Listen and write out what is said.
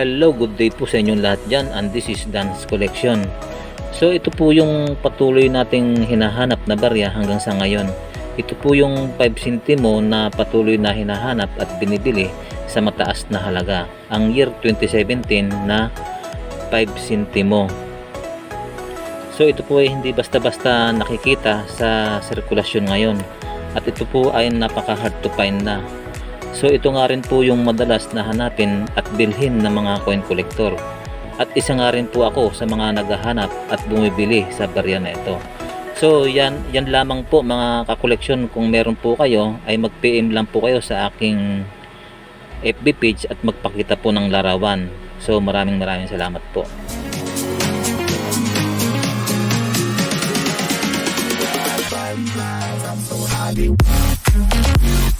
Hello, good day po sa inyong lahat dyan and this is Dance Collection. So ito po yung patuloy nating hinahanap na barya hanggang sa ngayon. Ito po yung 5 centimo na patuloy na hinahanap at binibili sa mataas na halaga. Ang year 2017 na 5 centimo. So ito po ay hindi basta-basta nakikita sa sirkulasyon ngayon. At ito po ay napaka hard to find na. So ito nga rin po yung madalas na hanapin at bilhin ng mga coin collector. At isa nga rin po ako sa mga naghahanap at bumibili sa barya na ito. So yan, yan lamang po mga kakoleksyon kung meron po kayo ay mag-PM lang po kayo sa aking FB page at magpakita po ng larawan. So maraming maraming salamat po. I'm so happy.